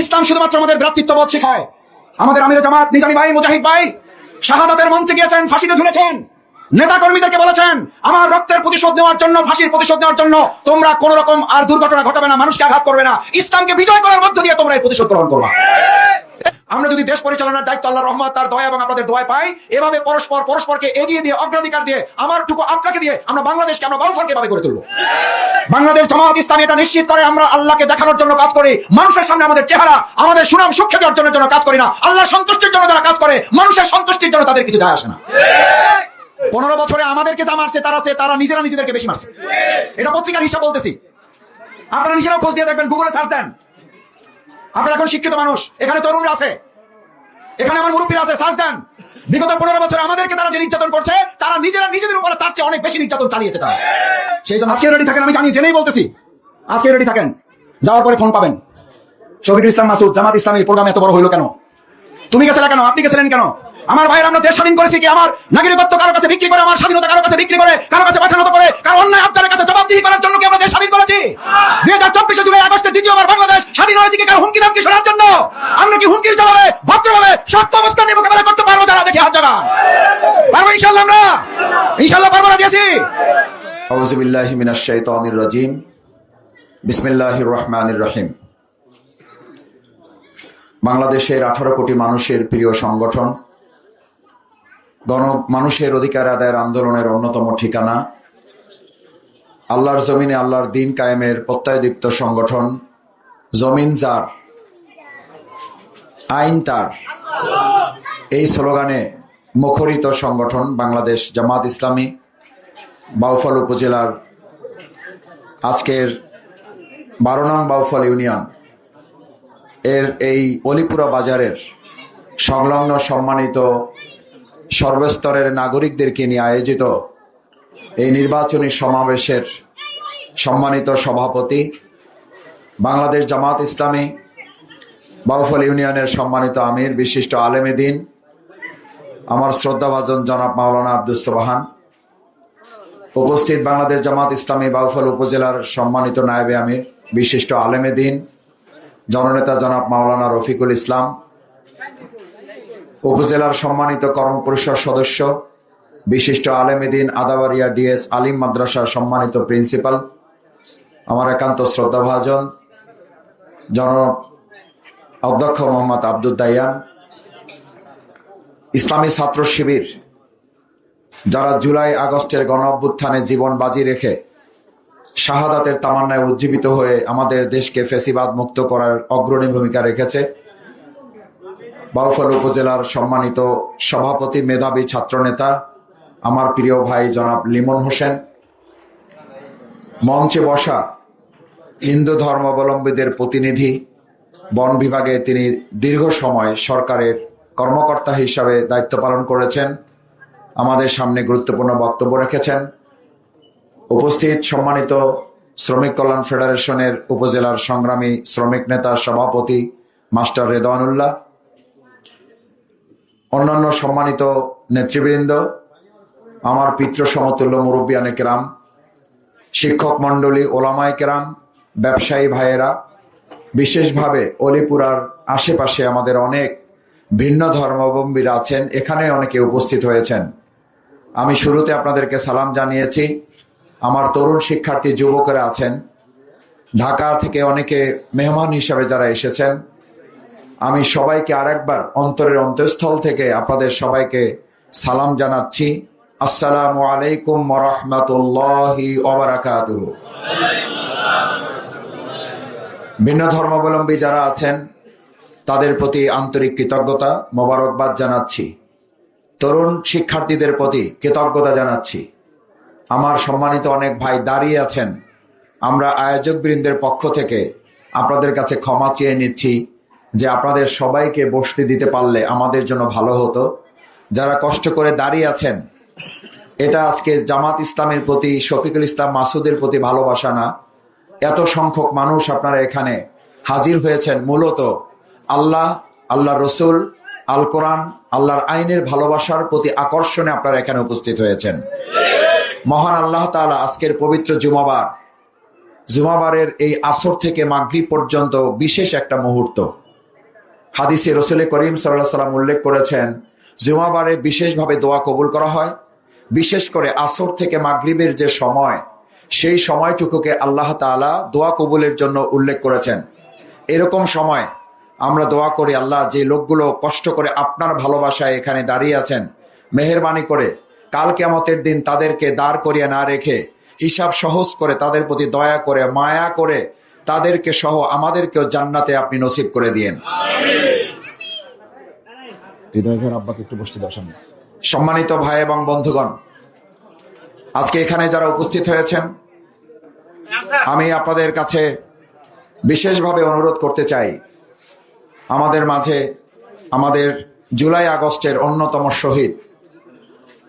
ইসলাম শুধুমাত্র আমাদের ভ্রাতৃত্ববোধ শেখায়। আমাদের আমির জামাত, নিজামী ভাই, মুজাহিদ ভাই, শাহাদাতের মঞ্চে গিয়েছেন, ফাঁসিতে ঝুলেছেন। নেতা কর্মীদেরকে বলেছেন, আমার রক্তের প্রতিশোধ নেওয়ার জন্য, ফাঁসির প্রতিশোধ নেওয়ার জন্য তোমরা কোন রকম আর দুর্ঘটনা ঘটাবে না, মানুষকে আঘাত করবে না। ইসলামকে বিজয় করার মধ্য দিয়ে তোমরা এই প্রতিশোধ গ্রহণ করবা। আমরা যদি দেশ পরিচালনার দায়িত্ব আল্লাহ রহমত, তার দয়া এবং আপনাদের দয়া পাই, এভাবে পরস্পর, পরস্পরকে এগিয়ে দিয়ে অগ্রাধিকার দিয়ে, আমারটুকু আপনাকে দিয়ে আমরা বাংলাদেশকে, আমরা বাউফলকে এভাবে করে তুলবো। বাংলাদেশ জামাত ইসলাম এটা নিশ্চিত করে, আমরা আল্লাহকে দেখানোর জন্য কাজ করি, মানুষের সামনে আমাদের চেহারা, আমাদের সুনাম সুখ্যাতি অর্জনের জন্য কাজ করি না আল্লাহ সন্তুষ্টির জন্য যারা কাজ করে, মানুষের সন্তুষ্টির জন্য তাদের কিছু যায় আসে না। পনেরো বছরে আমাদেরকে যা মারছে, তারা তারা নিজেরা নিজেদেরকে বেশি মারছে। এটা পত্রিকার হিসাব বলতেছি। আপনারা নিজেরাও খোঁজ দিয়ে দেখবেন গুগলে সার্চ দেন। আপনারা এখন শিক্ষিত মানুষ। এখানে তরুণরা আছে। এখানে আমার মুরব্বীরা আছে। সাজ দেন। বিগত পনেরো বছর আমাদেরকে তারা যে নির্যাতন করছে, তারা নিজেরা নিজেদের উপরে তার চেয়ে অনেক বেশি নির্যাতন চালিয়েছে তারা। সেই জন্য আজকে রেডি থাকেন, আমি জানি, জেনেই বলতেছি। আজকে রেডি থাকেন। যাওয়ার পরে ফোন পাবেন। শফিকুল ইসলাম মাসুদ, জামাত ইসলামী প্রোগ্রাম এত বড় হইল কেন? তুমি গেছিলা কেন? আপনি গেছিলেন কেন? আমার ভাইয়ের আমরা দেশ স্বাধীন করেছি কি? আমার নাগরিকত্ব কারও কাছে বিক্রি করে, আমার স্বাধীনতা কারও কাছে বিক্রি করে, কারও কাছে পাঠানো করে, কারও অন্যায় আপনার কাছে জবাবদিহি করার জন্য কি আমরা দেশ স্বাধীন করেছি? দুই হাজার চব্বিশে জুলাই, আগস্টে দ্বিতীয়বার বাংলাদেশ স্বাধীন হয়েছে কি? কারও হুমকি দামকি শোনার জন্য? আমরা কি হুমকির জবাবে, ভদ্রভাবে সত্য অবস্থান নিয়ে মোকাবেলা করতে পারব? যারা দেখে হাত জাগান। পারব ইনশাল্লাহ আমরা? ইনশাল্লাহ পারব না দিয়েছি আউযুবিল্লাহি মিনাশ শাইতানির রাজিম। বিসমিল্লাহির রহমানির রহিম। বাংলাদেশের আঠারো কোটি মানুষের প্রিয় সংগঠন গণ মানুষের অধিকার আদায়ের আন্দোলনের অন্যতম ঠিকানা। আল্লাহর জমিনে আল্লাহর দিন কায়েমের প্রত্যয়দীপ্ত সংগঠন। জমিন যার, আইন তার। এই স্লোগানে মুখরিত সংগঠন বাংলাদেশ জামাত ইসলামী, বাউফল উপজেলার আজকের বারো নং বাউফল ইউনিয়ন। এর এই অলিপুরা বাজারের সংলগ্ন সম্মানিত সর্বস্তরের নাগরিকদেরকে নিয়ে আয়োজিত এই নির্বাচনী সমাবেশের সম্মানিত সভাপতি বাংলাদেশ জামাত ইসলামী বাউফল ইউনিয়নের সম্মানিত আমির, বিশিষ্ট আলেমে দিন, আমার শ্রদ্ধাভাজন জনাব মাওলানা আব্দুস সোবাহান, উপস্থিত বাংলাদেশ জামাত ইসলামী বাউফল উপজেলার সম্মানিত নায়েবে আমির, বিশিষ্ট আলেমে দিন, জননেতা জনাব মাওলানা রফিকুল ইসলাম উপজেলার সম্মানিত কর্মপরিষদ সদস্য, বিশিষ্ট আলেমে দিন আদাবাড়িয়া ডিএস আলিম মাদ্রাসার সম্মানিত প্রিন্সিপাল, আমার একান্ত শ্রদ্ধাভাজন জন অধ্যক্ষ মোহাম্মদ আব্দুল ইসলামী ছাত্র শিবির, যারা জুলাই আগস্টের গণ অভ্যুত্থানে জীবন বাজি রেখে শাহাদাতের তামান্নায় উজ্জীবিত হয়ে আমাদের দেশকে ফেসিবাদ মুক্ত করার অগ্রণী ভূমিকা রেখেছে। বাউফল উপজেলার সম্মানিত সভাপতি, মেধাবী ছাত্রনেতা, আমার প্রিয় ভাই জনাব লিমন হোসেন। মঞ্চে বসা হিন্দু ধর্মাবলম্বীদের প্রতিনিধি, বন বিভাগে তিনি দীর্ঘ সময় সরকারের কর্মকর্তা হিসাবে দায়িত্ব পালন করেছেন, আমাদের সামনে গুরুত্বপূর্ণ বক্তব্য রেখেছেন। উপস্থিত সম্মানিত শ্রমিক কল্যাণ ফেডারেশনের উপজেলার সংগ্রামী শ্রমিক নেতা সভাপতি মাস্টার রেদওয়ানুল্লাহ অন্যান্য সম্মানিত নেতৃবৃন্দ, আমার পিতৃ সমতুল্য মুরব্বিয়ানে কেরাম, শিক্ষক মণ্ডলী, ওলামায় কেরাম, ব্যবসায়ী ভাইয়েরা, বিশেষভাবে অলিপুরার আশেপাশে আমাদের অনেক ভিন্ন ধর্মাবলম্বীরা আছেন, এখানে অনেকে উপস্থিত হয়েছেন। আমি শুরুতে আপনাদেরকে সালাম জানিয়েছি, আমার তরুণ শিক্ষার্থী যুবকেরা আছেন, ঢাকা থেকে অনেকে মেহমান হিসাবে যারা এসেছেন আমি সবাইকে আরেকবার অন্তরের অন্তঃস্থল থেকে আপনাদের সবাইকে সালাম জানাচ্ছি। আসসালামু আলাইকুম মরহমতুল্লাহি ওবরাকাতুহু ভিন্ন ধর্মাবলম্বী যারা আছেন, তাদের প্রতি আন্তরিক কৃতজ্ঞতা, মোবারকবাদ জানাচ্ছি। তরুণ শিক্ষার্থীদের প্রতি কৃতজ্ঞতা জানাচ্ছি। আমার সম্মানিত অনেক ভাই দাঁড়িয়ে আছেন। আমরা আয়োজক বৃন্দের পক্ষ থেকে আপনাদের কাছে ক্ষমা চেয়ে নিচ্ছি। যে আপনাদের সবাইকে বসতে দিতে পারলে আমাদের জন্য ভালো হতো। যারা কষ্ট করে দাঁড়িয়ে আছেন, এটা আজকে জামাত ইসলামের প্রতি, শফিকুল ইসলাম মাসুদের প্রতি ভালোবাসা না। এত সংখ্যক মানুষ আপনারা এখানে হাজির হয়েছেন। মূলত আল্লাহ আল্লাহ রসুল, আল কোরআন, আল্লাহর আইনের ভালোবাসার প্রতি আকর্ষণে আপনারা এখানে উপস্থিত হয়েছেন। মহান আল্লাহ তাআলা আজকের পবিত্র জুমাবার, জুমাবারের এই আসর থেকে মাগরিব পর্যন্ত বিশেষ একটা মুহূর্ত হাদিসে রসুল করিম সাল্লাহ সাল্লাম উল্লেখ করেছেন, জুমাবারে বিশেষভাবে দোয়া কবুল করা হয়, বিশেষ করে আসর থেকে মাগরিবের যে সময়, সেই সময়টুকুকে আল্লাহ তাআলা দোয়া কবুলের জন্য উল্লেখ করেছেন। এরকম সময় আমরা দোয়া করি, আল্লাহ যে লোকগুলো কষ্ট করে আপনার ভালোবাসায় এখানে দাঁড়িয়ে আছেন, মেহরবানি করে, কাল কেমতের দিন তাদেরকে দাঁড় করিয়ে না রেখে, হিসাব সহজ করে তাদের প্রতি দয়া করে, মায়া করে তাদেরকে সহ আমাদেরকেও জান্নাতে আপনি নসিব করে দিয়েন। সম্মানিত ভাই এবং বন্ধুগণ আজকে এখানে যারা উপস্থিত হয়েছেন আমি আপনাদের কাছে বিশেষভাবে অনুরোধ করতে চাই আমাদের মাঝে আমাদের জুলাই আগস্টের অন্যতম শহীদ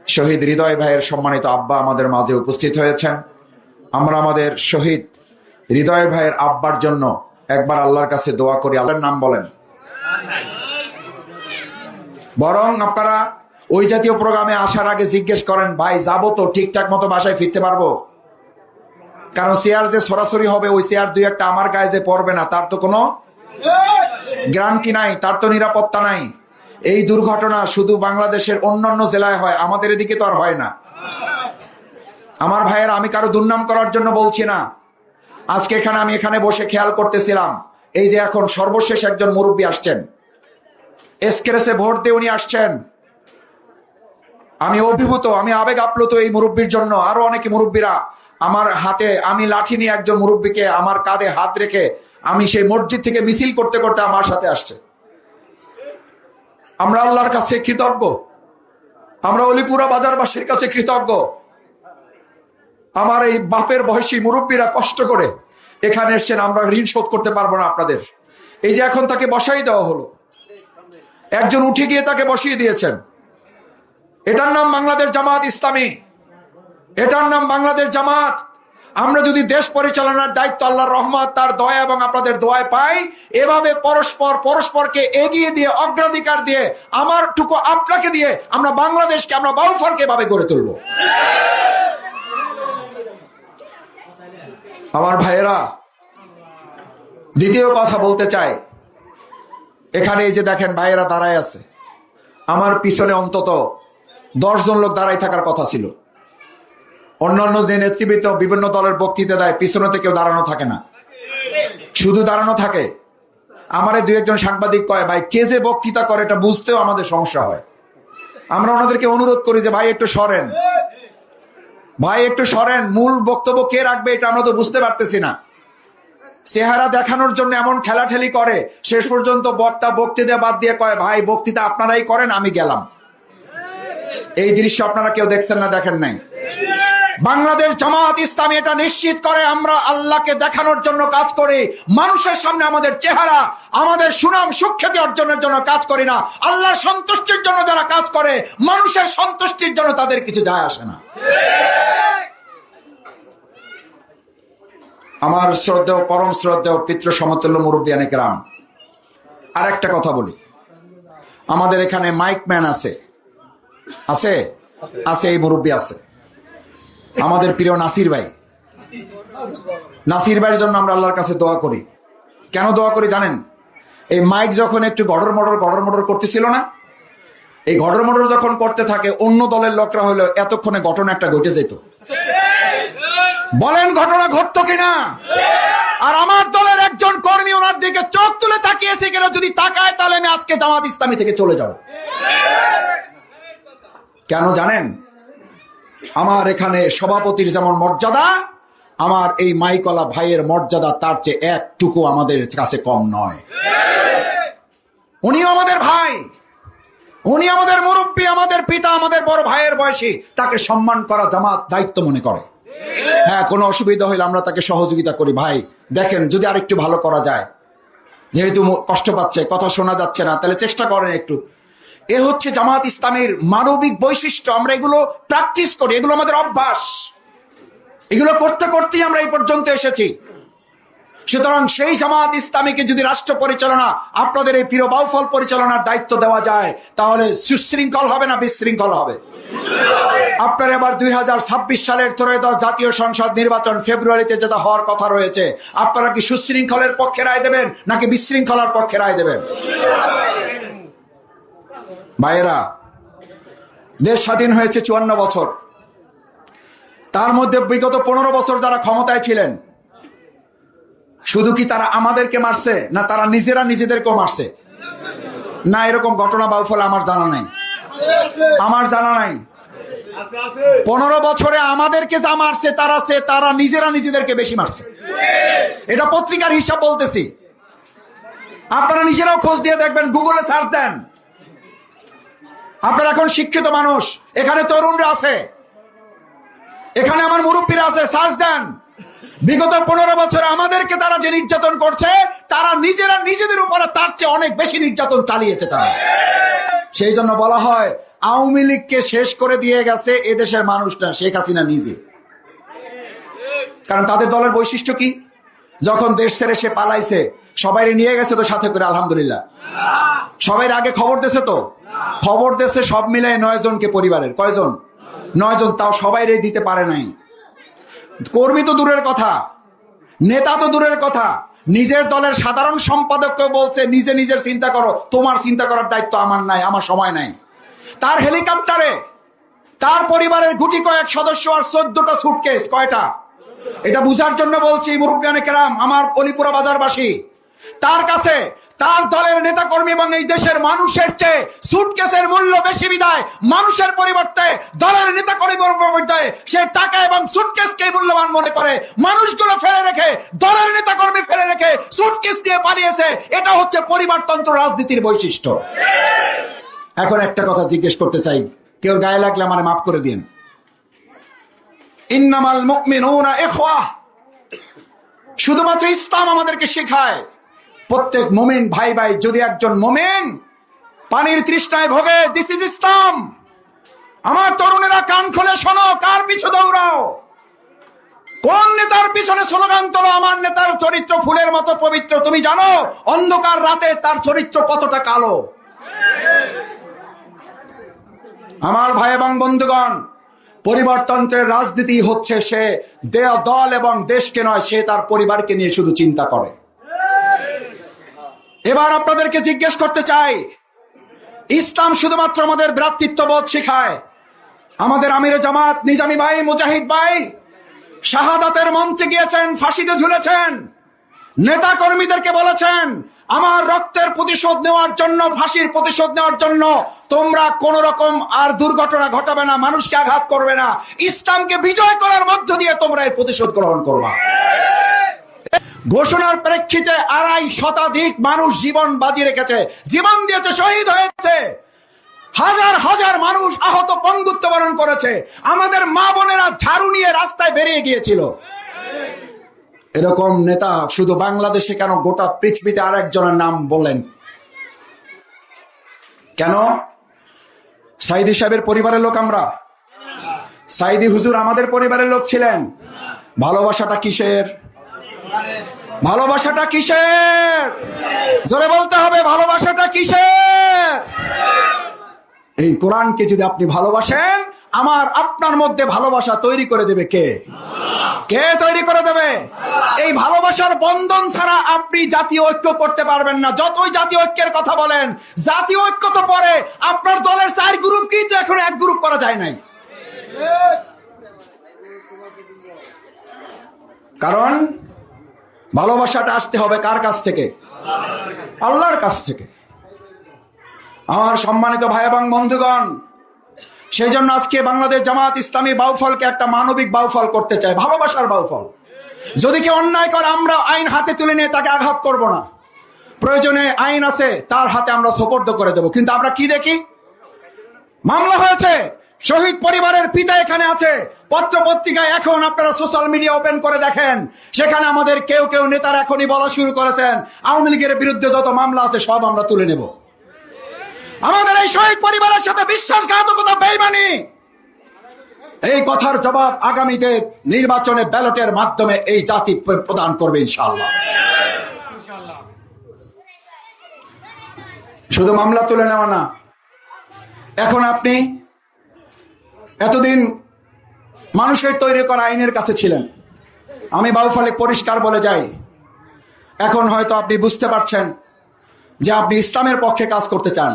শহীদ হৃদয় ভাইয়ের সম্মানিত আব্বা আমাদের মাঝে উপস্থিত হয়েছেন। আমরা আমাদের শহীদ হৃদয় ভাইয়ের আব্বার জন্য একবার আল্লাহর কাছে দোয়া করি। আল্লাহর নাম বলেন। বরং আপনারা ওই জাতীয় প্রোগ্রামে আসার আগে জিজ্ঞেস করেন, ভাই, যাব তো ঠিকঠাক মতো বাসায় ফিরতে পারব? কারণ চেয়ার যে সরাসরি হবে, ওই চেয়ার দুই একটা আমার গায়ে যে পড়বে না, তার তো কোনো গ্যারান্টি নাই, তার তো নিরাপত্তা নাই। এই দুর্ঘটনা শুধু বাংলাদেশের অন্যান্য জেলায় হয়, আমাদের এদিকে তো আর হয় না। আমার ভাইয়ের, আমি কারও দুর্নাম করার জন্য বলছি না। আজকে এখানে আমি এখানে বসে খেয়াল করতেছিলাম, এই যে এখন সর্বশেষ একজন মুরব্বী আসছেন। এসকেরেসে ভোট দিয়ে উনি আসছেন। আমি অভিভূত, আমি আবেগ আপ্লুত এই মুরব্বীর জন্য। আরও অনেকে মুরব্বীরা, আমার হাতে আমি লাঠি নিয়ে একজন মুরব্বীকে আমার কাঁধে হাত রেখে আমি সেই মসজিদ থেকে মিছিল করতে করতে আমার সাথে আসছে। আমরা আল্লাহর কাছে কৃতজ্ঞ। আমরা অলিপুরা বাজারবাসীর কাছে কৃতজ্ঞ। আমার এই বাপের বয়সী মুরব্বীরা কষ্ট করে এখানে এসছেন আমরা ঋণ শোধ করতে পারব না আপনাদের। এই যে এখন তাকে বসাই দেওয়া হলো। একজন উঠে গিয়ে তাকে বসিয়ে দিয়েছেন। এটার নাম বাংলাদেশ জামাত ইসলামী। এটার নাম বাংলাদেশ জামাত। আমরা যদি দেশ পরিচালনার দায়িত্ব আল্লাহ রহমত, তার দয়া এবং আপনাদের দোয়ায় পাই, এভাবে পরস্পর, পরস্পরকে এগিয়ে দিয়ে, অগ্রাধিকার দিয়ে আমার টুকু আপনাকে দিয়ে আমরা বাংলাদেশকে, আমরা বাউফলকে এভাবে গড়ে তুলব। আমার ভাইয়েরা, দ্বিতীয় কথা বলতে চাই। এখানে এই যে দেখেন ভাইয়েরা দাঁড়ায় আছে। আমার পিছনে অন্তত দশজন লোক দাঁড়াই থাকার কথা ছিল। অন্যান্য যে নেতৃবৃত্ত বিভিন্ন দলের বক্তৃতা দেয় পিছনে কেউ দাঁড়ানো থাকে না। শুধু দাঁড়ানো থাকে। আমার দু একজন সাংবাদিক কয়, ভাই, কে যে বক্তৃতা করে এটা বুঝতেও আমাদের সমস্যা হয়। আমরা ওনাদেরকে অনুরোধ করি যে, ভাই, একটু সরেন। ভাই, একটু সরেন। মূল বক্তব্য কে রাখবে এটা আমরা তো বুঝতে পারতেছি না। চেহারা দেখানোর জন্য এমন ঠেলাঠেলি করে। শেষ পর্যন্ত বক্তা বক্তৃতা বাদ দিয়ে কয়, ভাই, বক্তৃতা আপনারাই করেন, আমি গেলাম। এই দৃশ্য আপনারা কেউ দেখছেন না, দেখেন নাই। বাংলাদেশ জামাত ইসলামী এটা নিশ্চিত করে, আমরা আল্লাহকে দেখানোর জন্য কাজ করি। মানুষের সামনে আমাদের চেহারা, আমাদের সুনাম সুখ্যাতি অর্জনের জন্য কাজ করি না। আল্লাহর সন্তুষ্টির জন্য যারা কাজ করে, মানুষের সন্তুষ্টির জন্য তাদের কিছু যায় আসে না। আমার শ্রদ্ধেয়, পরম শ্রদ্ধেয়, পিতৃ সমতুল্য মুরব্বী রাম আর একটা কথা বলি। আমাদের এখানে মাইক ম্যান আছে। আছে? আছে, এই মুরব্বী আছে। আমাদের প্রিয় নাসির ভাই। নাসির ভাইয়ের জন্য আমরা আল্লাহর কাছে দোয়া করি। কেন দোয়া করি জানেন? এই মাইক যখন একটু গড়র মডর গড়র মডর করতেছিল না? এই গড়র মডর যখন করতে থাকে, অন্য দলের লোকরা হলো এতক্ষণে ঘটনা একটা ঘটে যেত। বলেন ঘটনা ঘটতো কিনা? আর আমার দলের একজন কর্মী ওনার দিকে চোখ তুলে তাকিয়েছে কিনা যদি তাকায়, তাহলে আমি আজকে জামাত ইসলামী থেকে চলে যাব। কেন জানেন? আমার এখানে সভাপতির যেমন মর্যাদা, আমার এই মাইকলা ভাইয়ের মর্যাদা তার চেয়ে একটুকু আমাদের কাছে কম নয়। উনিও আমাদের ভাই। উনি আমাদের মুরব্বী, আমাদের পিতা, আমাদের বড় ভাইয়ের বয়সী। তাকে সম্মান করা জামাত দায়িত্ব মনে করে। হ্যাঁ কোনো অসুবিধা হলে আমরা তাকে সহযোগিতা করি। ভাই, দেখেন, যদি আরেকটু ভালো করা যায়। যেহেতু কষ্ট পাচ্ছে, কথা শোনা যাচ্ছে না, তাহলে চেষ্টা করেন একটু। এ হচ্ছে জামাত ইসলামের মানবিক বৈশিষ্ট্য। আমরা এগুলো প্র্যাকটিস করি, এগুলো আমাদের অভ্যাস। এগুলো করতে করতেই আমরা এই পর্যন্ত এসেছি। সুতরাং সেই জামাত ইসলামীকে যদি রাষ্ট্র পরিচালনা, আপনাদের এই প্রিয় বাউফল পরিচালনার দায়িত্ব দেওয়া যায়, তাহলে সুশৃঙ্খল হবে না বিশৃঙ্খল হবে? আপনার এবার দুই হাজার ছাব্বিশ সালের ত্রয়োদশ জাতীয় সংসদ নির্বাচন ফেব্রুয়ারিতে যেটা হওয়ার কথা রয়েছে, আপনারা কি সুশৃঙ্খলের পক্ষে রায় দেবেন নাকি বিশৃঙ্খলার পক্ষে রায় দেবেন? ভাইয়েরা, দেশ স্বাধীন হয়েছে চুয়ান্ন বছর। তার মধ্যে বিগত পনেরো বছর যারা ক্ষমতায় ছিলেন, শুধু কি তারা আমাদেরকে মারছে, না তারা নিজেরা নিজেদেরকেও মারছে? না, এরকম ঘটনা বাউফল আমার জানা নাই। আমার জানা নাই। পনেরো বছরে আমাদেরকে যা মারছে, তারা তারা নিজেরা নিজেদেরকে বেশি মারছে। এটা পত্রিকার হিসাব বলতেছি। আপনারা নিজেরাও খোঁজ দিয়ে দেখবেন গুগলে সার্চ দেন। আপনারা এখন শিক্ষিত মানুষ। এখানে তরুণরা আছে। এখানে আমার মুরব্বীরা আছে, সার্চ দেন। বিগত পনেরো বছরে আমাদেরকে তারা যে নির্যাতন করছে, তারা নিজেরা নিজেদের উপরে তার চেয়ে অনেক বেশি নির্যাতন চালিয়েছে তারা। সেই জন্য বলা হয়, আওয়ামী লীগকে শেষ করে দিয়ে গেছে এদেশের মানুষটা, শেখ হাসিনা নিজে। কারণ তাদের দলের বৈশিষ্ট্য কি? যখন দেশ ছেড়ে সে পালাইছে সবাই নিয়ে গেছে তো সাথে করে, আলহামদুলিল্লাহ। সবাই আগে খবর দেছে তো। খবর দেশে সব মিলে নয় জনকে পরিবারের। কয়জন? নয় জন, তাও সবাই রে দিতে পারে নাই। কর্মী তো দূরের কথা, নেতা তো দূরের কথা। নিজের দলের সাধারণ সম্পাদককে বলছে, নিজে নিজের চিন্তা করো, তোমার চিন্তা করার দায়িত্ব আমার নাই, আমার সময় নাই। তার হেলিকপ্টারে, তার পরিবারের গুটি কয়েক সদস্য আর চোদ্দটা সুটকেস কয়টা? এটা বুঝার জন্য বলছি মুরব্বিয়ানে কেরাম, আমার অলিপুরা বাজারবাসী, তার কাছে তার দলের নেতা কর্মী এবং এই দেশের মানুষের চেয়ে সুটকেসের মূল্য বেশি বিদায় মানুষের পরিবর্তে দলের নেতা কর্মী সে টাকা এবং সুটকেসকে মূল্যবান মনে করে। মানুষগুলো ফেলে রেখে, দলের নেতা কর্মী ফেলে রেখে সুটকেস দিয়ে পালিয়েছে। এটা হচ্ছে পরিবারতন্ত্র রাজনীতির বৈশিষ্ট্য। এখন একটা কথা জিজ্ঞেস করতে চাই। কেউ গায়ে লাগলে আমার মাফ করে দিন ইন্নামাল মুমিনুনা ইখওয়া। শুধুমাত্র ইসলাম আমাদেরকে শেখায়। প্রত্যেক মুমিন ভাই ভাই যদি একজন মোমেন, পানির তৃষ্ণায় ভোগে দিস ইজ ইসলাম আমার তরুণেরা কান খুলে শোনো, কার পিছু দৌড়াও। কোন নেতার পিছনে স্লোগান তোলো, আমার নেতার চরিত্র ফুলের মতো পবিত্র, তুমি জানো, অন্ধকার রাতে তার চরিত্র কতটা কালো। আমার ভাই এবং বন্ধুগণ, পরিবারতন্ত্রের রাজনীতি হচ্ছে সে দল এবং দেশকে নয়, সে তার পরিবারকে নিয়ে শুধু চিন্তা করে। এবার আপনাদেরকে জিজ্ঞেস করতে চাই, ইসলাম শুধুমাত্র আমাদের ভ্রাতৃত্ববোধ শিখায়। আমাদের আমির জামাত, নিজামি ভাই, মুজাহিদ ভাই, শাহাদাতের মঞ্চে গিয়েছেন, ফাঁসিতে ঝুলেছেন নেতা কর্মীদেরকে বলেছেন, আমার রক্তের প্রতিশোধ নেওয়ার জন্য, ফাঁসির প্রতিশোধ নেওয়ার জন্য তোমরা কোন রকম আর দুর্ঘটনা ঘটাবে না, মানুষকে আঘাত করবে না। ইসলামকে বিজয় করার মধ্য দিয়ে তোমরা এর প্রতিশোধ গ্রহণ করবা। ঘোষণার প্রেক্ষিতে আড়াই শতাধিক মানুষ জীবন বাজি রেখেছে। জীবন দিয়েছে, শহীদ হয়েছে। হাজার হাজার মানুষ আহত পঙ্গুত্ব বরণ করেছে। আমাদের মা বোনেরা ঝাড়ু নিয়ে রাস্তায় বেরিয়ে গিয়েছিল। এরকম নেতা শুধু বাংলাদেশে কেন গোটা পৃথিবীতে আরেকজনের নাম বলেন কেন? সাইদি সাহেবের পরিবারের লোক আমরা। সাইদি হুজুর আমাদের পরিবারের লোক ছিলেন। ভালোবাসাটা কিসের? ভালোবাসাটা কিসের? জোরে বলতে হবে, ভালোবাসাটা কিসের? এই কোরআনকে যদি আপনি ভালোবাসেন, আমার আপনার মধ্যে ভালোবাসা তৈরি করে দেবে কে? কে তৈরি করে দেবে? এই ভালোবাসার বন্ধন ছাড়া আপনি জাতীয় ঐক্য করতে পারবেন না। যতই জাতীয় ঐক্যের কথা বলেন, জাতীয় ঐক্য তো পরে। আপনার দলের চার গ্রুপ কিন্তু এখন এক গ্রুপ করা যায় নাই। কারণ ভালোবাসাটা আসতে হবে কার কাছ থেকে? আল্লাহর কাছ থেকে। আমার সম্মানিত ভাই এবং বন্ধুগণ সেই জন্য আজকে বাংলাদেশ জামাত ইসলামী বাউফলকে একটা মানবিক বাউফল করতে চায়, ভালোবাসার বাউফল। যদি কেউ অন্যায় করে, আমরা আইন হাতে তুলে নিয়ে তাকে আঘাত করব না। প্রয়োজনে আইন আছে, তার হাতে আমরা সোপর্দ করে দেব। কিন্তু আমরা কি দেখি? মামলা হয়েছে শহীদ পরিবারের পিতা এখানে আছে। পত্র পত্রিকায় এখন আপনারা সোশ্যাল মিডিয়া ওপেন করে দেখেন। সেখানে আমাদের কেউ কেউ নেতারা এখনই বলা শুরু করেছেন, আওয়ামী লীগের বিরুদ্ধে যত মামলা আছে সব আমরা তুলে নেব। আমাদের এই শহীদ পরিবারের সাথে বিশ্বাসঘাতকতা বেইমানি। এই কথার জবাব আগামীতে নির্বাচনে ব্যালটের মাধ্যমে এই জাতি প্রদান করবে ইনশাআল্লাহ। শুধু মামলা তুলে নেওয়া না, এখন আপনি এতদিন মানুষের তৈরি করা আইনের কাছে ছিলেন। আমি বাউফলে পরিষ্কার বলে যাই। এখন হয়তো আপনি বুঝতে পারছেন যে আপনি ইসলামের পক্ষে কাজ করতে চান।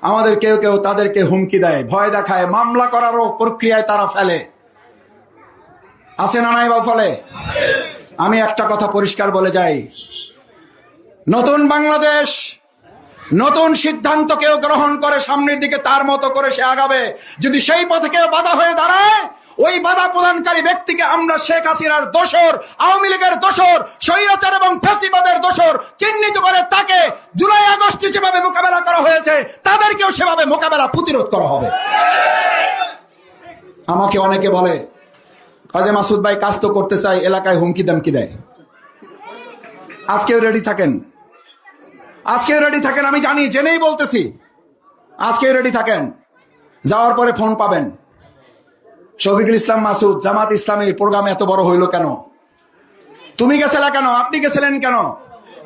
আমাদের কেউ কেউ তাদেরকে হুমকি দেয়, ভয় দেখায়, মামলা করারও প্রক্রিয়ায় তারা ফেলে। আছে না নাই বা ফলে আমি একটা কথা পরিষ্কার বলে যাই। নতুন বাংলাদেশ নতুন সিদ্ধান্ত কেউ গ্রহণ করে সামনের দিকে তার মতো করে সে আগাবে। যদি সেই পথে কেউ বাধা হয়ে দাঁড়ায়, ওই বাধা প্রদানকারী ব্যক্তিকে আমরা শেখ হাসিনার দোষর, আওয়ামী লীগের দোষর, স্বৈরাচার এবং ফেসিবাদের দোষর চিহ্নিত করে তাকে জুলাই আগস্টে যেভাবে মোকাবেলা করা হয়েছে, তাদেরকেও সেভাবে মোকাবেলা প্রতিরোধ করা হবে। আমাকে অনেকে বলে, কাজে মাসুদ ভাই, কাজ তো করতে চাই, এলাকায় হুমকি দামকি দেয়। আজকেও রেডি থাকেন। আজকেও রেডি থাকেন, আমি জানি, জেনেই বলতেছি। আজকেও রেডি থাকেন, যাওয়ার পরে ফোন পাবেন। শফিকুল ইসলাম মাসুদ, জামাত ইসলামীর প্রোগ্রাম এত বড় হইল কেন? তুমি গেছিলে কেন? আপনি গেছিলেন কেন?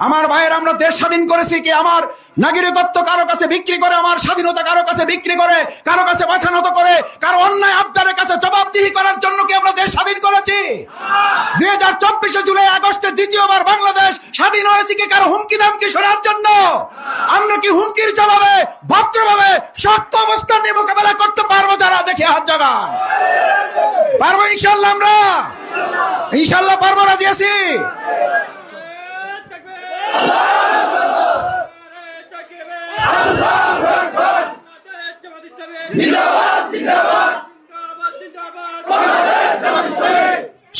আমার ভাইয়ের আমরা দেশ স্বাধীন করেছি কি আমার নাগরিকত্ব কারও কাছে বিক্রি করে, আমার স্বাধীনতা কারও কাছে বিক্রি করে, কারও কাছে মাথা নত করে, কারও অন্যায় আবদারের কাছে জবাবদিহি করার জন্য কি আমরা দেশ স্বাধীন করেছি দুই হাজার চব্বিশে জুলাই আগস্টে দ্বিতীয়বার বাংলাদেশ স্বাধীন কারও হুমকি দামকি সরার জন্য আমরা কি হুমকির জবাবে, ভদ্রভাবে, শক্ত অবস্থান নিয়ে মোকাবেলা করতে পারব যারা? দেখে হাত জাগান। পারব ইনশাল্লাহ আমরা? ইনশাল্লাহ পারব, রাজি আছি?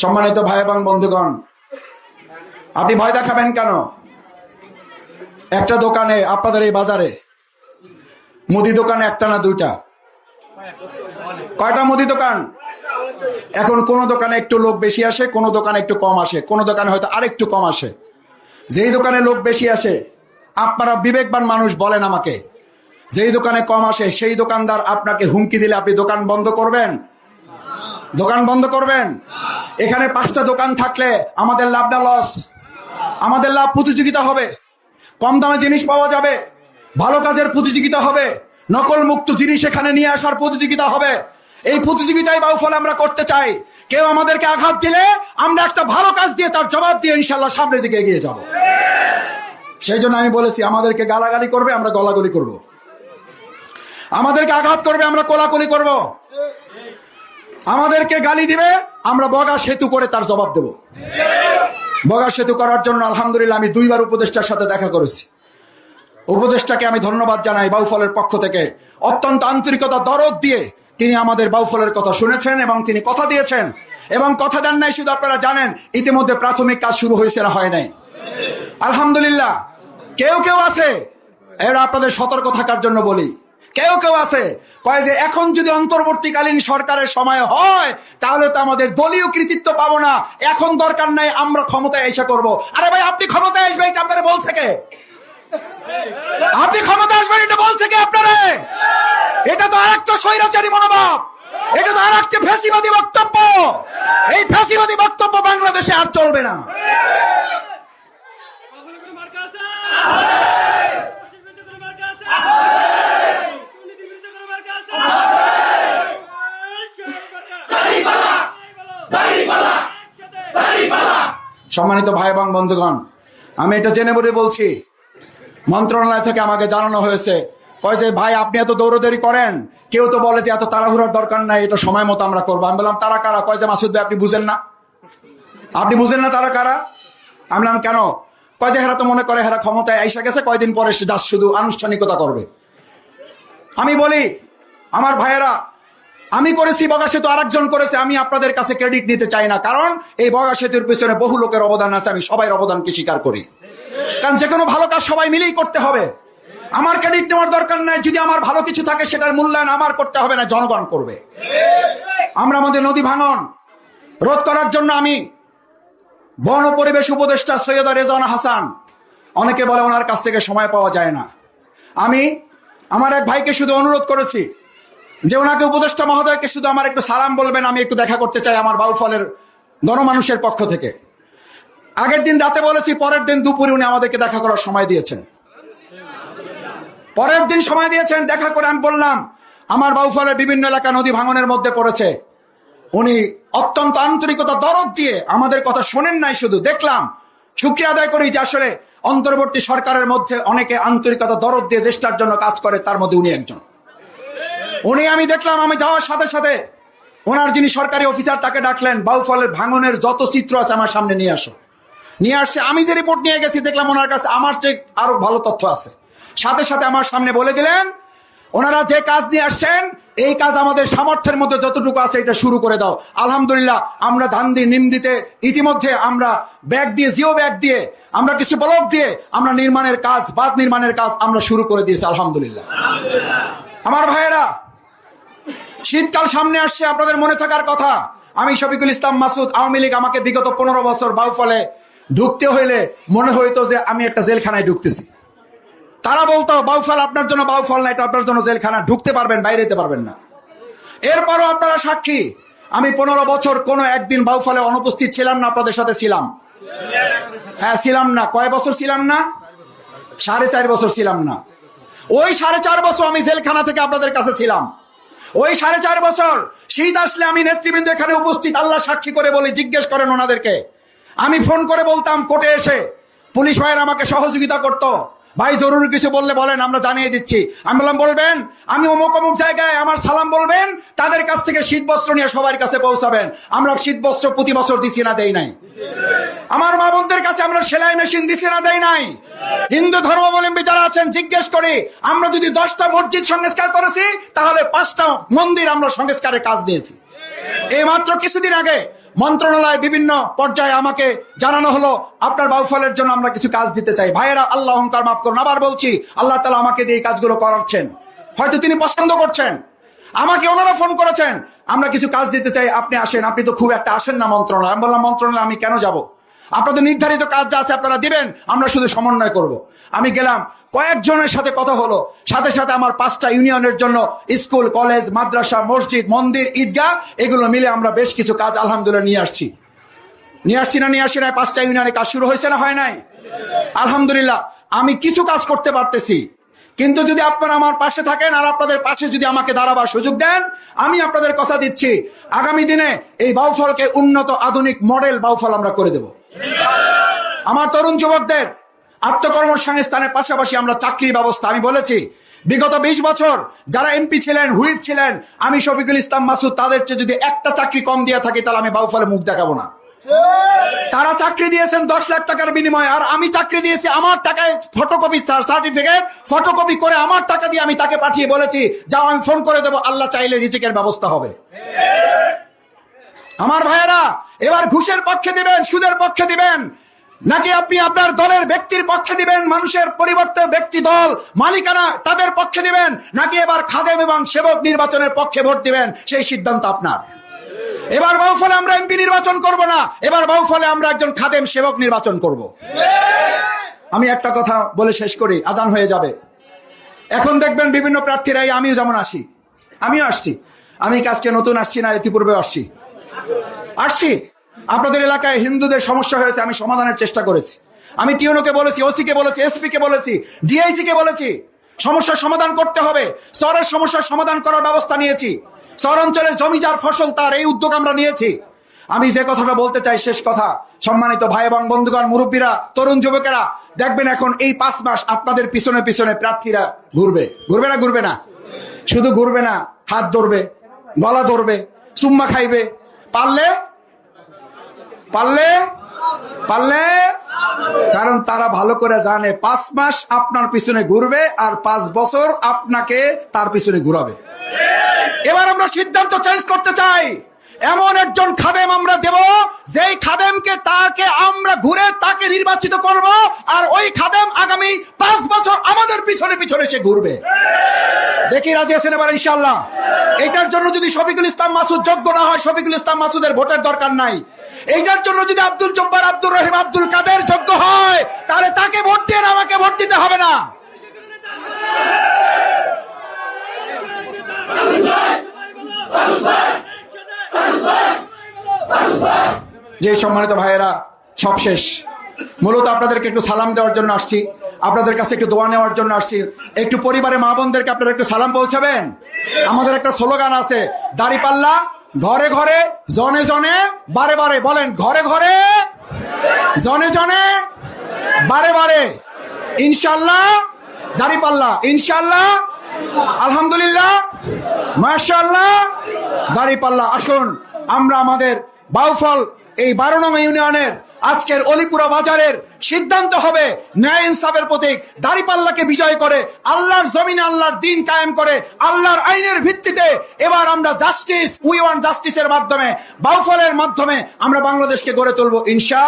সম্মানিত ভাই এবং বন্ধুগণ আপনি ভয় দেখাবেন কেন? একটা দোকানে, আপনাদের এই বাজারে, মুদি দোকানে একটা না দুইটা? কয়টা মুদি দোকান? এখন কোন দোকানে একটু লোক বেশি আসে, কোন দোকানে একটু কম আসে। কোন দোকানে হয়তো আরেকটু কম আসে। যেই দোকানে লোক বেশি আসে, আপনারা বিবেকবান মানুষ বলেন আমাকে, যেই দোকানে কম আসে, সেই দোকানদার আপনাকে হুমকি দিলে আপনি দোকান বন্ধ করবেন? দোকান বন্ধ করবেন? এখানে পাঁচটা দোকান থাকলে আমাদের লাভ না লস। আমাদের লাভ প্রতিযোগিতা হবে। কম দামে জিনিস পাওয়া যাবে। ভালো কাজের প্রতিযোগিতা হবে। নকল মুক্ত জিনিস এখানে নিয়ে আসার প্রতিযোগিতা হবে। এই প্রতিযোগিতায় বাউফল আমরা করতে চাই। কেউ আমাদেরকে আঘাত দিলে আমরা একটা ভালো কাজ দিয়ে তার জবাব দিয়ে ইনশাল্লাহ সামনের দিকে এগিয়ে যাব। সেই জন্য আমি বলেছি, আমাদেরকে গালাগালি করবে, আমরা গলাগলি করব। আমাদেরকে আঘাত করবে, আমরা কোলাকলি করব। আমাদেরকে গালি দিবে, আমরা বগা সেতু করে তার জবাব দেব। বগা সেতু করার জন্য আলহামদুলিল্লাহ আমি দুইবার উপদেষ্টার সাথে দেখা করেছি। উপদেষ্টাকে আমি ধন্যবাদ জানাই বাউফলের পক্ষ থেকে। অত্যন্ত আন্তরিকতা দরদ দিয়ে তিনি আমাদের বাউফলের কথা শুনেছেন এবং তিনি কথা দিয়েছেন। এবং কথা দেন নাই, শুধু আপনারা জানেন, ইতিমধ্যে প্রাথমিক কাজ শুরু হয়েছে না হয় নাই। আলহামদুলিল্লাহ, কেউ কেউ আছে, এরা আপনাদের সতর্ক থাকার জন্য বলি। কেউ কেউ আছে, কয় যে এখন যদি অন্তর্বর্তীকালীন সরকারের সময় হয়, তাহলে তো আমাদের দলীয় কৃতিত্ব পাবো না। এখন দরকার নাই, আমরা ক্ষমতায় এসে করব। আরে ভাই, আপনি ক্ষমতায় আসবে এটা আপনারা বলছে কে? আপনি ক্ষমতা আসবেন, এটা বলছে কে আপনারে? এটা তো আরেকটা স্বৈরাচারী মনোভাব। এটা তো আরেকটা ফ্যাসিবাদী বক্তব্য। এই ফ্যাসিবাদী বক্তব্য বাংলাদেশে আর চলবে না। আছে? দেশের বিরুদ্ধে কোনো মার্কা আছে? দুর্নীতির বিরুদ্ধে কোনো মার্কা আছে? এই সেই মার্কা। একসাথে। সম্মানিত ভাই এবং বন্ধুগণ, আমি এটা জেনে বলে বলছি, মন্ত্রণালয় থেকে আমাকে জানানো হয়েছে, কয় যে, ভাই, আপনি এত দৌড়দৌড়ি করেন, কেউ তো বলে যে এত তাড়াহুড়ার দরকার নাই, এটা সময় মতো আমরা করব। আমি বললাম, তারা কারা? কয় যে, মাসুদ ভাই, আপনি বুঝেন না। আপনি বুঝেন না তারা কারা? আমি বললাম, কেন? কয় যে, হেরা তো মনে করে, হেরা ক্ষমতায় আইসা গেছে, কয়দিন পরে সে যা শুধু আনুষ্ঠানিকতা করবে। আমি বলি, আমার ভাইয়েরা আমি করেছি, বগা সেতু আরেকজন করেছে, আমি আপনাদের কাছে ক্রেডিট নিতে চাই না। কারণ এই বগা সেতুর পেছনে বহু লোকের অবদান আছে, আমি সবাই অবদানকে স্বীকার করি। কারণ যে কোনো ভালো কাজ সবাই মিলেই করতে হবে। আমার ক্রেডিট নেওয়ার দরকার নাই, যদি আমার ভালো কিছু থাকে সেটার মূল্যায়ন আমার করতে হবে না, জনগণ করবে। আমরা আমাদের নদী ভাঙন, রোধ করার জন্য আমি বন পরিবেশ উপদেষ্টা সৈয়দা রেজানা হাসান, অনেকে বলে ওনার কাছ থেকে সময় পাওয়া যায় না। আমি, আমার এক ভাইকে শুধু অনুরোধ করেছি যে ওনাকে উপদেষ্টা মহোদয়কে শুধু আমার একটু সালাম বলবেন, আমি একটু দেখা করতে চাই আমার বাউফলের গণমানুষের পক্ষ থেকে। আগের দিন রাতে বলেছি, পরের দিন দুপুরে উনি আমাদেরকে দেখা করার সময় দিয়েছেন। পরের দিন সময় দিয়েছেন, দেখা করে আমি বললাম, আমার বাউফলের বিভিন্ন এলাকা নদী ভাঙনের মধ্যে পড়েছে। উনি অত্যন্ত আন্তরিকতা দরদ দিয়ে আমাদের কথা শোনেন নাই শুধু, দেখলাম। শুক্রিয়া আদায় করি যে আসলে অন্তর্বর্তী সরকারের মধ্যে অনেকে আন্তরিকতা দরদ দিয়ে দেশটার জন্য কাজ করে, তার মধ্যে উনি একজন। উনি আমি দেখলাম, আমি যাওয়ার সাথে সাথে ওনার যিনি সরকারি অফিসার, তাকে ডাকলেন, বাউফলের ভাঙনের যত চিত্র আছে আমার সামনে নিয়ে আসো। নিয়ে আসছে, আমি যে রিপোর্ট নিয়ে গেছি, দেখলাম ওনার কাছে আমার চেয়ে আরও ভালো তথ্য আছে। সাথে সাথে আমার সামনে বলে দিলেন, ওনারা যে কাজ নিয়ে আসছেন, এই কাজ আমাদের সামর্থ্যের মধ্যে যতটুকু আছে এটা শুরু করে দাও। আলহামদুলিল্লাহ, আমরা ধান দিয়ে নিম দিতে ইতিমধ্যে আমরা ব্যাগ দিয়ে, জিও ব্যাগ দিয়ে, আমরা কিছু ব্লক দিয়ে, আমরা নির্মাণের কাজ বাদ নির্মাণের কাজ আমরা শুরু করে দিয়েছি, আলহামদুলিল্লাহ। আমার ভাইয়েরা শীতকাল সামনে আসছে, আপনাদের মনে থাকার কথা। আমি শফিকুল ইসলাম মাসুদ, আওয়ামী লীগ আমাকে বিগত পনেরো বছর বাউফলে ঢুকতে হইলে মনে হইতো যে আমি একটা জেলখানায় ঢুকতেছি। তারা বলতো, বাউফল আপনার জন্য বাউফল না, এটা আপনার জন্য জেলখানা, ঢুকতে পারবেন, বাইরে যেতে পারবেন না। এরপরও আপনারা সাক্ষী, আমি পনেরো বছর কোনো একদিন বাউফলে অনুপস্থিত ছিলাম না, আপনাদের সাথে ছিলাম। হ্যাঁ ছিলাম না। কয় বছর ছিলাম না? সাড়ে চার বছর ছিলাম না। ওই সাড়ে চার বছর আমি জেলখানা থেকে আপনাদের কাছে ছিলাম। ওই সাড়ে চার বছর শীত আসলে আমি নেতৃবৃন্দ এখানে উপস্থিত, আল্লাহ সাক্ষী করে বলি, জিজ্ঞেস করেন ওনাদেরকে। আমি ফোন করে বলতাম, কোর্টে এসে পুলিশ ভাইয়ের আমাকে সহযোগিতা করতো। ভাই, জরুরি কিছু বললে বলেন, আমরা জানিয়ে দিচ্ছি। আমি বললাম, বলবেন? আমি অমুক অমুক জায়গায় আমার সালাম বলবেন, তাদের কাছ থেকে শীত বস্ত্র নিয়ে সবার কাছে পৌঁছাবেন। আমরা শীত বস্ত্র প্রতি বছর দিছি না, দেই নাই। আমার মা বোনদের কাছে আমরা সেলাই মেশিন দিছি না, দেই নাই। হিন্দু ধর্মাবলম্বী যারা আছেন, জিজ্ঞেস করি, আমরা যদি দশটা মসজিদ সংস্কার করেছি, তাহলে পাঁচটা মন্দির আমরা সংস্কারের কাজ নিয়েছি এই মাত্র কিছুদিন আগে মন্ত্রণালয় বিভিন্ন পর্যায়ে আমাকে জানানো হলো, আপনার বাউফলের জন্য আমরা কিছু কাজ দিতে চাই। ভাইয়েরা, আল্লাহ অহংকার মাফ করুন। আবার বলছি, আল্লাহ তালা আমাকে দিয়ে এই কাজগুলো করাচ্ছেন। হয়তো তিনি পছন্দ করছেন। আমাকে ওনারা ফোন করেছেন, আমরা কিছু কাজ দিতে চাই, আপনি আসেন। আপনি তো খুব একটা আসেন না মন্ত্রণালয়। আমি বললাম, মন্ত্রণালয়, আমি কেন যাব? আপনাদের নির্ধারিত কাজ যা আছে আপনারা দিবেন, আমরা শুধু সমন্বয় করব। আমি গেলাম কয়েকজনের সাথে কথা হলো। সাথে সাথে আমার পাঁচটা ইউনিয়নের জন্য স্কুল, কলেজ, মাদ্রাসা, মসজিদ, মন্দির, ঈদগাহ, এগুলো মিলে আমরা বেশ কিছু কাজ আলহামদুলিল্লাহ নিয়ে আসছি। নিয়ে আসছি না, নিয়ে আসছি না, পাঁচটা ইউনিয়নে কাজ শুরু হয়েছে না হয় নাই? আলহামদুলিল্লাহ, আমি কিছু কাজ করতে পারতেছি। কিন্তু যদি আপনারা আমার পাশে থাকেন আর আপনাদের পাশে যদি আমাকে দাঁড়াবার সুযোগ দেন, আমি আপনাদের কথা দিচ্ছি। আগামী দিনে এই বাউফলকে উন্নত আধুনিক মডেল বাউফল আমরা করে দেব। আমার তরুণ যুবকদের আত্মকর্মসংস্থানের পাশাপাশি আমরা চাকরির ব্যবস্থা। আমি বলেছি, বিগত বিশ বছর যারা এমপি ছিলেন, হুইপ ছিলেন, আমি শফিকুল ইসলাম মাসুদ, তাদের চেয়ে যদি একটা চাকরি কম দিয়ে থাকি, তাহলে আমি বাউফলে মুখ দেখাবো না। তারা চাকরি দিয়েছেন দশ লাখ টাকার বিনিময়ে, আর আমি চাকরি দিয়েছি আমার টাকায় ফটোকপি সার্টিফিকেট ফটোকপি করে আমার টাকা দিয়ে আমি তাকে পাঠিয়ে বলেছি, যাও আমি ফোন করে দেবো, আল্লাহ চাইলে রিজিকের ব্যবস্থা হবে। আমার ভাইয়েরা, এবার ঘুষের পক্ষে দিবেন, সুদের পক্ষে দিবেন। নাকি আপনি আপনার দলের ব্যক্তির পক্ষে দিবেন, মানুষের পরিবর্তে ব্যক্তি দল, মালিকানা তাদের পক্ষে দিবেন, নাকি এবার খাদেম এবং সেবক নির্বাচনের পক্ষে ভোট দিবেন, সেই সিদ্ধান্ত আপনার। এবার বাউফলে আমরা এমপি নির্বাচন করব না, এবার বাউফলে আমরা একজন খাদেম সেবক নির্বাচন করব। আমি একটা কথা বলে শেষ করি আদান হয়ে যাবে। এখন দেখবেন বিভিন্ন প্রার্থীরাই আমিও যেমন আসি, আমিও আসছি। আমি কাজকে নতুন আসছি না ইতিপূর্বে আসছি। আসছি। আপনাদের এলাকায় হিন্দুদের সমস্যা হয়েছে, আমি সমাধানের চেষ্টা করেছি। আমি টিউনোকে বলেছি ওসি কে বলেছি এসপি কে বলেছি ডিআইজি কে বলেছি, সমস্যার সমাধান করতে হবে। শহরের সমস্যার সমাধান করার ব্যবস্থা নিয়েছি। শহর অঞ্চলে জমি যার ফসল, তার এই উদ্যোগ আমরা নিয়েছি। আমি যে কথাটা বলতে চাই, শেষ কথা, সম্মানিত ভাই এবং বন্ধুগণ, মুরব্বীরা, তরুণ যুবকেরা, দেখবেন এখন এই পাঁচ মাস আপনাদের পিছনে পিছনে প্রার্থীরা ঘুরবে। ঘুরবে না ঘুরবে না? শুধু ঘুরবে না, হাত ধরবে, গলা ধরবে, চুম্মা খাইবে। পারলে পারলে? পারলে? কারণ তারা ভালো করে জানে, পাঁচ মাস আপনার পিছনে ঘুরবে আর পাঁচ বছর আপনাকে তার পিছনে ঘুরাবে। এবার আমরা সিদ্ধান্ত চেঞ্জ করতে চাই। এমন একজন খাদেম আমরা দেব, যেই খাদেমকে তাকে আমরা ঘুরে তাকে নির্বাচিত করব আর ওই খাদেম আগামী পাঁচ বছর আমাদের পিছনে পিছনে সে ঘুরবে। দেখি রাজি আছেন এবার ইনশাল্লাহ এটার জন্য যদি শফিকুল ইসলাম মাসুদ যোগ্য না হয়, শফিকুল ইসলাম মাসুদের ভোটের দরকার নাই। এইটার জন্য যদি আব্দুল জব্বার আব্দুর রহিম আব্দুল কাদের যোগ্য হয়, তাহলে তাকে ভোট দিয়ে আমাকে ভোট দিতে হবে না। যে সম্মানিত ভাইয়েরা, সব শেষ। মূলত আপনাদেরকে একটু সালাম দেওয়ার জন্য আসছি। আপনাদের কাছে একটু দোয়া নেওয়ার জন্য আসছি। একটু পরিবারে মা বোনদেরকে আপনারা একটু সালাম পৌঁছাবেন? আমাদের একটা স্লোগান আছে দাড়িপাল্লা ঘরে ঘরে, জনে জনে, বারে বারে। বলেন, ঘরে ঘরে, জনে জনে, বারে বারে। ইনশাল্লাহ দাঁড়িপাল্লা ইনশাল্লাহ আলহামদুলিল্লাহ মার্শাল্লাহ দাঁড়িপাল্লা আসুন, আমরা আমাদের বাউফল এই বারো নং ইউনিয়নের আজকের অলিপুরা বাজারের সিদ্ধান্ত হবে, ন্যায় ইনসাফের প্রতীক। দাঁড়িপাল্লাকে বিজয় করে, আল্লাহর জমিনে আল্লাহর দিন কায়েম করে, আল্লাহর আইনের ভিত্তিতে এবার আমরা জাস্টিস উই ওয়ান জাস্টিসের মাধ্যমে, বাউফলের মাধ্যমে আমরা বাংলাদেশকে গড়ে তুলবো, ইনশা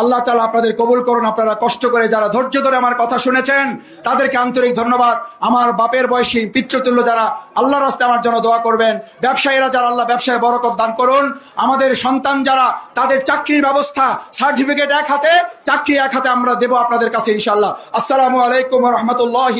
আল্লাহ। তালা আপনাদের কবুল করুন, আপনারা কষ্ট করে যারা ধৈর্য ধরে আমার কথা শুনেছেন, তাদেরকে আন্তরিক ধন্যবাদ। আমার বাপের বয়সী পিতৃতুল্য যারা আল্লাহ রাস্তে আমার জন্য দোয়া করবেন, ব্যবসায়ীরা যারা আল্লাহ ব্যবসায় বরকত দান করুন, আমাদের সন্তান যারা তাদের চাকরির ব্যবস্থা সার্টিফিকেট এক হাতে চাকরি এক হাতে আমরা দেবো আপনাদের কাছে ইনশাল্লাহ আসসালামু আলাইকুম রহমতুল্লাহ